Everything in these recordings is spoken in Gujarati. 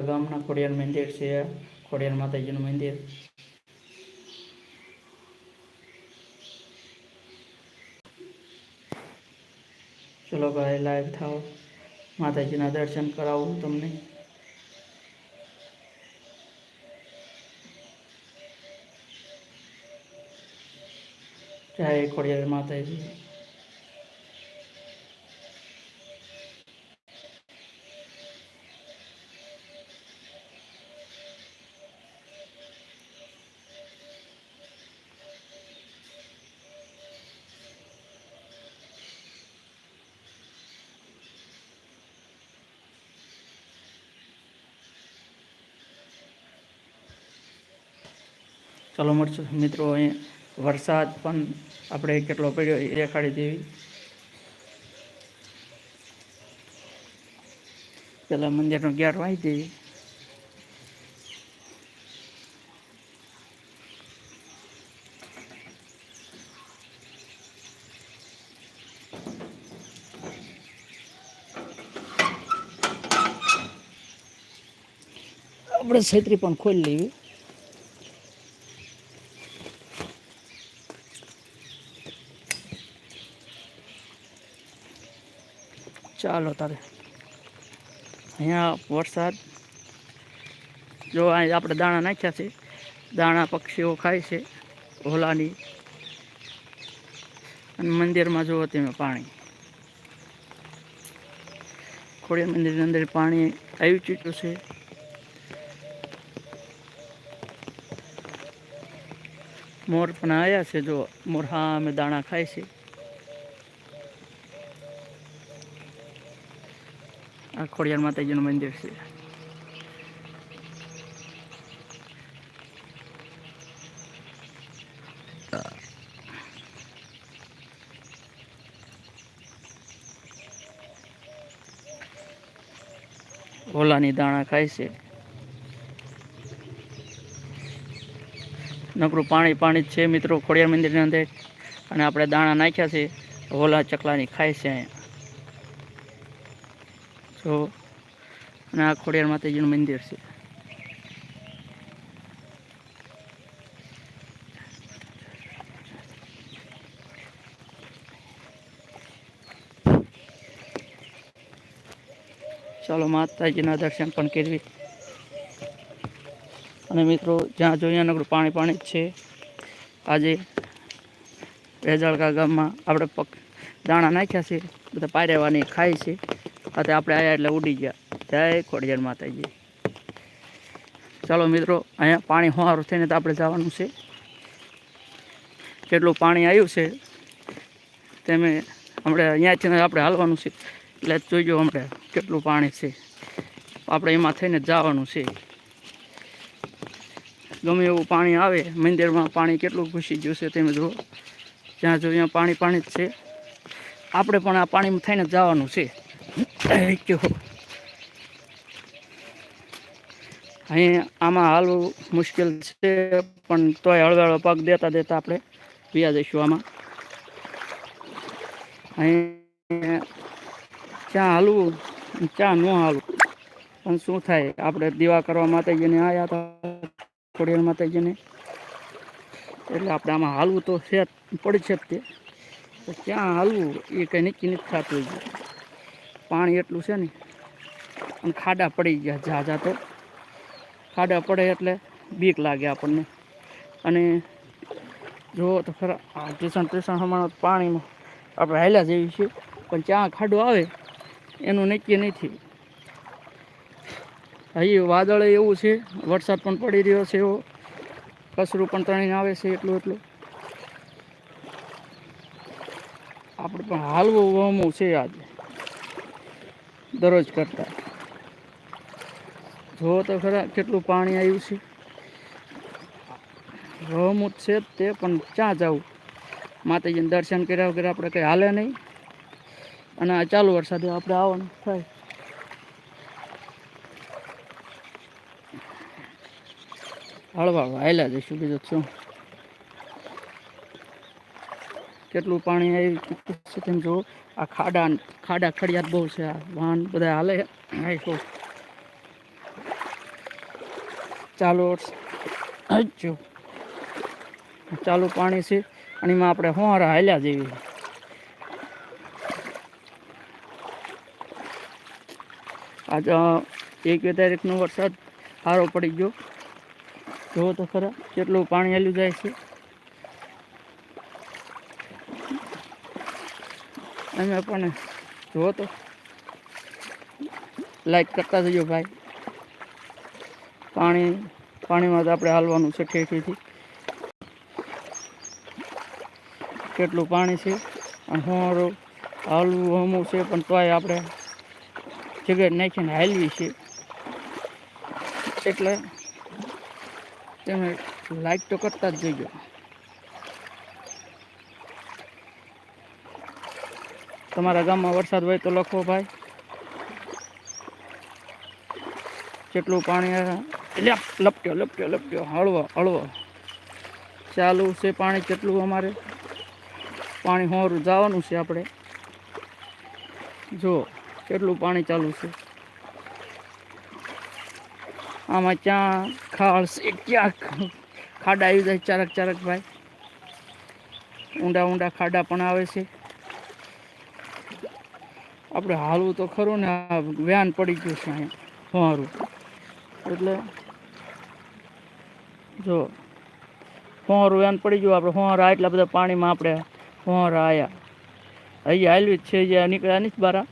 ગામના ખોડિયાર મંદિર છે, ખોડિયાર માતાજીનું મંદિર. ચલો ભાઈ લાઈવ થાવ માતાજીના દર્શન કરાવું તમને. જય ખોડિયાર માતાજી. ચલો મળશું. મિત્રો અહીં વરસાદ પણ આપણે કેટલો પડ્યો એ દેખાડી દેવી. પેલા મંદિરનો ગેટ વાંચી દેવી. આપણે છેતરી પણ ખોલી લેવી. ચાલો તારે. અહીંયા વરસાદ. જો આપણે દાણા નાખ્યા છે. દાણા પક્ષીઓ ખાય છે. ઓલાની. અને મંદિરમાં જુઓ તમે પાણી. ખોડિયા મંદિરની અંદર પાણી આવી ચૂક્યું છે. મોર પણ આવ્યા છે. જો મોર હા અમે દાણા ખાય છે. આ ખોડિયાર માતાજીનું મંદિર છે. ઓલાની દાણા ખાય છે. નકરું પાણી પાણી છે મિત્રો, ખોડિયાર મંદિરની અંદર. અને આપણે દાણા નાખ્યા છે, ઓલા ચકલાની ખાય છે અહીંયા. જો અને આ ખોડિયાર માતાજીનું મંદિર છે. ચાલો માતાજીના દર્શન પણ કરવી અને મિત્રો, જ્યાં જોઈએ નગરું પાણી પાણી જ છે. આજે રેજાળકા ગામમાં આપણે પગ દાણા નાખ્યા છે, બધા પારેવાની ખાય છે. અત્યારે આપણે આવ્યા એટલે ઉડી ગયા. જય ખોડિયાર માતાજી. ચાલો મિત્રો, અહીંયા પાણી હોવાનું થઈને તો આપણે જવાનું છે. કેટલું પાણી આવ્યું છે તેમે આપણે અહીંયાથી આપણે હાલવાનું છે. એટલે જોઈજો આપણે કેટલું પાણી છે. આપણે એમાં થઈને જવાનું છે. ગમે એવું પાણી આવે, મંદિરમાં પાણી કેટલું ઘૂસી ગયું છે તમે જુઓ. જ્યાં જો અહીંયા પાણી પાણી જ છે. આપણે પણ આ પાણીમાં થઈને જવાનું છે. જો અહીં આમાં હાલ મુશ્કેલ છે, પણ તોય હળવેળો પગ દેતા દેતા આપણે પીયા જઈશું આમાં. અહીં ચા હાલવું ચા ન હાલવું પણ શું થાય? આપણે દીવા કરવા માતાજીને આવ્યા હતા, ખોડિયાર માતાજીને. એટલે આપણે આમાં હાલવું તો છે પડી છે તે. ક્યાં હાલવું? એ કંઈ નક્કી નથી થતું. પાણી એટલું છે ને, અને ખાડા પડી ગયા જા તો. ખાડા પડે એટલે બીક લાગે આપણને. અને જુઓ તો ખરા ટ્યુશન ટ્યુશન હમણાં પાણીમાં આપણે હાલ્યા જેવી છે, પણ ત્યાં ખાડો આવે, એનું નક્કી નથી. હજી વાદળ એવું છે, વરસાદ પણ પડી રહ્યો છે એવો. કસરું પણ તણીને આવે છે એટલું એટલું. આપણે પણ હાલવું વમું છે આજે. દરરોજ કરતા. જુઓ તો ખરા કેટલું પાણી આવ્યું છે. રમૂત છે તે પણ ક્યાં જવું માતાજીને દર્શન કર્યા વગર આપણે કંઈ હાલે નહીં. અને આ ચાલુ વરસાદે આપણે આવવાનું થાય. હળવા હાલ્યા જઈશું બીજું શું? કેટલું પાણી આવી છે તેમ જુઓ. આ ખાડા ખાડા ખડિયાત બહુ છે. આ વાહન બધા હાલે. આવીશું ચાલુ જો. ચાલુ પાણી છે અને એમાં આપણે હોંરા હાલ્યા જેવી. આજ એક બે તારીખનો વરસાદ સારો પડી ગયો. જુઓ તો ખરા, કેટલું પાણી હાલ્યું જાય છે. અમે પણ જુઓ તો. લાઈક કરતા જજો ભાઈ. પાણી, પાણીમાં તો આપણે હાલવાનું છે ઠેઠીથી. કેટલું પાણી છે? અને હું હાલવું હમું છે, પણ તોય આપણે જગ્યાએ નાખીને હાલવી છે એટલે તમે લાઈક તો કરતા જ જજો. તમારા ગામમાં વરસાદ હોય તો લખો ભાઈ. કેટલું પાણી લપટ્યો લપટ્યો લપટ્યો. હળવો હળવો. ચાલુ છે પાણી કેટલું અમારે? પાણી હોરું જવાનું છે આપણે. જો કેટલું પાણી ચાલુ છે. આમાં ક્યાં ખાળ છે? ક્યાં ખાડા આવી જાય? ચારક ચારક ભાઈ. ઊંડા ઊંડા ખાડા પણ આવે છે. આપણે હાલવું તો ખરું ને વ્યાન પડી ગયું છે અહીંયા ફુવારું એટલે, જો ફુવારું વ્યાન પડી ગયું, આપણે ફુવારા એટલા બધા પાણીમાં આપણે ફુવારા આવ્યા અહીંયા હાલવી જ છે જ્યાં નીકળ્યા નહીં બારા.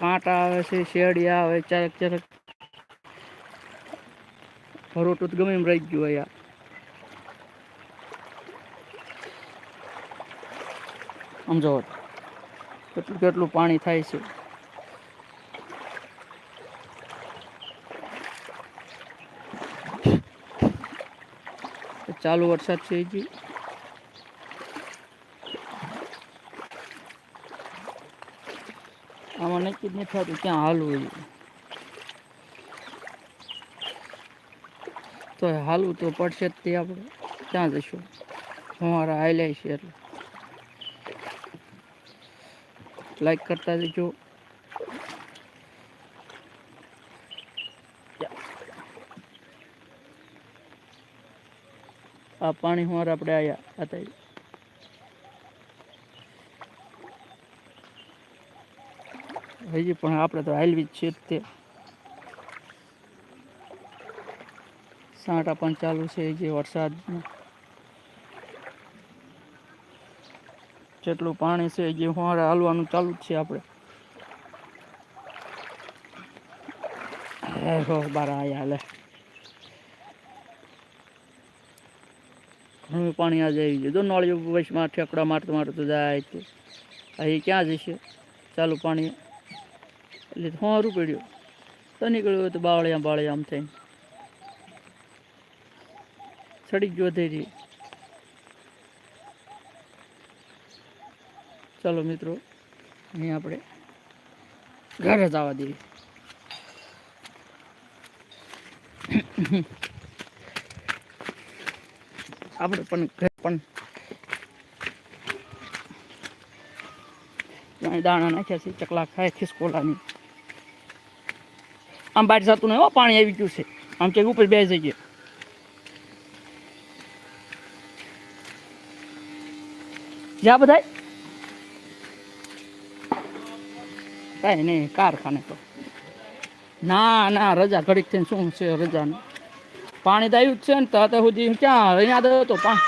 કાંટા આવે છે, શેરડિયા આવે, ચારક ચારક. ભરોટું ગમે એમ રહી ગયું અહીંયા. સમજો કેટલું કેટલું પાણી થાય છે? ચાલુ વરસાદ છે હજી. આમાં નક્કી જ નથી થતું ક્યાં હાલવું તો હાલવું તો પડશે જ તે આપણે. ક્યાં જઈશું અમારા હાઈલાઈ છે એટલે. લાઈક કરતા જજો આ પાણી હોર આપણે આવ્યા હતા હજી પણ આપણે તો હાલવી જ છે જ તે સાંટા પણ ચાલુ છે જે વરસાદનું જેટલું પાણી છે જે ફુવારે હાલવાનું ચાલુ જ છે આપણે. ઘણું પાણી આજે આવી ગયું. જો નળિયો વચમાં ઠેકડા મારતું મારતું જાય તે અહીં ક્યાં જશે? ચાલુ પાણી. એટલે હોરું પડ્યું. તો નીકળ્યું હોય તો બાવળિયા બાવળિયા આમ થઈને. સડી ગયો ધીરી ચાલો મિત્રો અહીં આપણે ઘરે જવા દઈએ. આપણે પણ ઘરે પણ દાણા નાખ્યા છે, ચકલા ખાય ખિસકોલાની આમ બહાર જતું નહીં પાણી આવી ગયું છે. આમ કે ઉપર બે જઈએ. જા બધાય. કાંઈ નહીં કારખાને તો. ના ના રજા ઘડીક થઈને શું છે રજાનું? પાણી તો આવ્યું જ છે ને તો સુધી ક્યાં અહીંયા તો હતો પા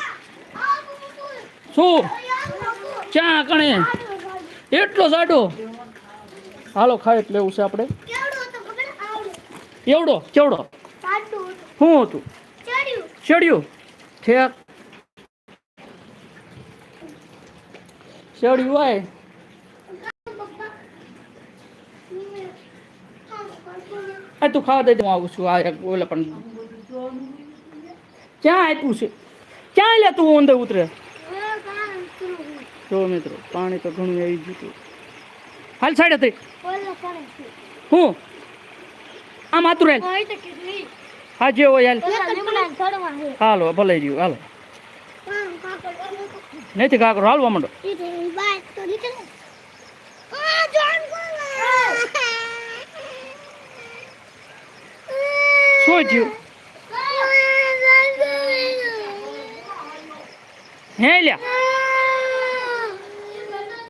શું? ક્યાં કણે? એટલો સાડો હાલો જ લેવું છે આપણે. એવડો કેવડો? શું હતું. ચડ્યું. ઠેક. શેડ્યું હોય. તું ખાવા દે હું આવું છું આ ઓલા પણ ક્યાં આપ્યું છે? ક્યાં લે તું અંદર ઉતરે? જો મિત્રો પાણી તો ઘણું આવી ગયું હતું. હાલ સાડે થઈ. હું? આમ આતું રહેલ. હા જે હોય હાલ. હાલો ભલે રહ્યું હાલો. નથી કાકરો હાલવા માંડો. શું થયું હે લ્યા.